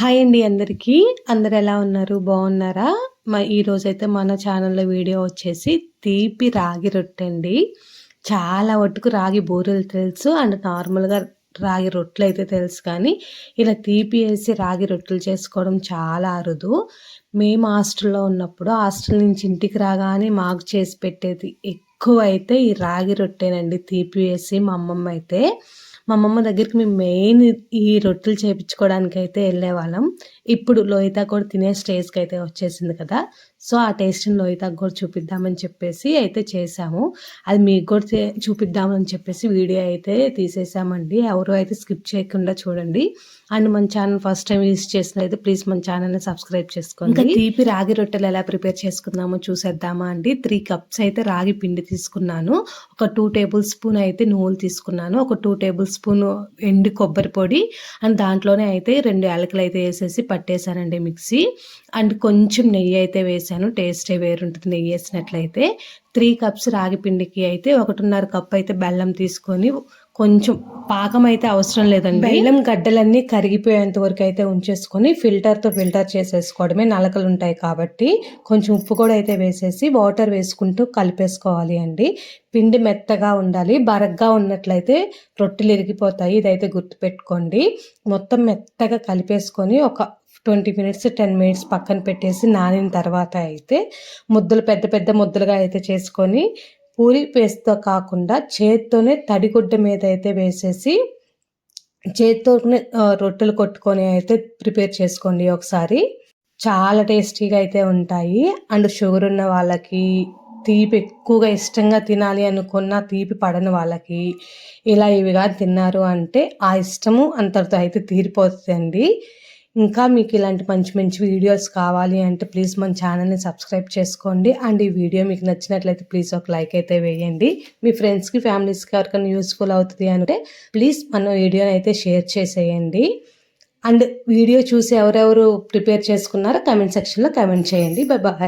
Hi అండి అందరికీ. అందరు ఎలా ఉన్నారు? బాగున్నారా? మా ఈరోజైతే మన ఛానల్లో వీడియో వచ్చేసి తీపి రాగి రొట్టె అండి. చాలా వట్టుకు రాగి బూరెలు తెలుసు. అండ్ నార్మల్గా రాగి రొట్టెలు అయితే తెలుసు కానీ ఇలా తీపి వేసి రాగి రొట్టెలు చేసుకోవడం చాలా అరుదు. మేము హాస్టల్లో ఉన్నప్పుడు హాస్టల్ నుంచి ఇంటికి రాగానే మాకు చేసి పెట్టేది ఎక్కువ అయితే ఈ రాగి రొట్టెనండి. తీపి వేసి మా అమ్మమ్మ అయితే. మా అమ్మమ్మ దగ్గరికి మేము మెయిన్ ఈ రొట్టెలు చేయించుకోవడానికి అయితే వెళ్ళేవాళ్ళం. ఇప్పుడు లోహిత కూడా తినే స్టేజ్కి అయితే వచ్చేసింది కదా. సో ఆ టేస్ట్ని లోహితకు కూడా చూపిద్దామని చెప్పేసి అయితే చేసాము. అది మీకు కూడా చూపిద్దామని చెప్పేసి వీడియో అయితే తీసేసామండి. ఎవరు అయితే స్కిప్ చేయకుండా చూడండి. అండ్ మన ఛానల్ ఫస్ట్ టైం యూజ్ చేసినైతే ప్లీజ్ మన ఛానల్ని సబ్స్క్రైబ్ చేసుకోండి. తీపి రాగి రొట్టెలు ఎలా ప్రిపేర్ చేసుకుందామో చూసేద్దామా అండి. త్రీ కప్స్ అయితే రాగి పిండి తీసుకున్నాను. ఒక టూ టేబుల్ స్పూన్ అయితే నువ్వులు తీసుకున్నాను. ఒక టూ టేబుల్ స్పూన్ ఎండు కొబ్బరి పొడి అండ్ దాంట్లోనే అయితే రెండు యాలకులు అయితే వేసేసి పట్టేశానండి మిక్సీ. అండ్ కొంచెం నెయ్యి అయితే వేసాను. టేస్టే వేరుంటుంది నెయ్యి వేసినట్లయితే. త్రీ కప్స్ రాగి పిండికి అయితే ఒకటిన్నర కప్ అయితే బెల్లం తీసుకొని కొంచెం పాకం అయితే అవసరం లేదండి. బెల్లం గడ్డలన్నీ కరిగిపోయేంత వరకు అయితే ఉంచేసుకొని ఫిల్టర్తో ఫిల్టర్ చేసేసుకోవడమే నలకలు ఉంటాయి కాబట్టి కొంచెం ఉప్పు కూడా అయితే వేసేసి వాటర్ వేసుకుంటూ కలిపేసుకోవాలి అండి. పిండి మెత్తగా ఉండాలి. బరగ్గా ఉన్నట్లయితే రొట్టెలు ఇరిగిపోతాయి. ఇదైతే గుర్తుపెట్టుకోండి. మొత్తం మెత్తగా కలిపేసుకొని ఒక ట్వంటీ మినిట్స్ టెన్ మినిట్స్ పక్కన పెట్టేసి నానిన తర్వాత అయితే ముద్దలు పెద్ద పెద్ద ముద్దలుగా అయితే చేసుకొని పూరి పేస్ట్తో కాకుండా చేత్తోనే తడిగుడ్డ మీద అయితే వేసేసి చేత్తోనే రొట్టెలు కొట్టుకొని అయితే ప్రిపేర్ చేసుకోండి ఒకసారి. చాలా టేస్టీగా అయితే ఉంటాయి. అండ్ షుగర్ ఉన్న వాళ్ళకి తీపి ఎక్కువగా ఇష్టంగా తినాలి అనుకున్న తీపి పడని వాళ్ళకి ఇలా ఇవిగా తిన్నారు అంటే ఆ ఇష్టము అంతటితో అయితే తీరిపోతుందండి. ఇంకా మీకు ఇలాంటి మంచి మంచి వీడియోస్ కావాలి అంటే ప్లీజ్ మన ఛానల్ని సబ్స్క్రైబ్ చేసుకోండి. అండ్ ఈ వీడియో మీకు నచ్చినట్లయితే ప్లీజ్ ఒక లైక్ అయితే వేయండి. మీ ఫ్రెండ్స్కి ఫ్యామిలీస్కి ఎవరికైనా యూస్ఫుల్ అవుతుంది అంటే ప్లీజ్ మన వీడియోని అయితే షేర్ చేసేయండి. అండ్ వీడియో చూసి ఎవరెవరు ప్రిపేర్ చేసుకున్నారో కమెంట్ సెక్షన్లో కమెంట్ చేయండి. Bye bye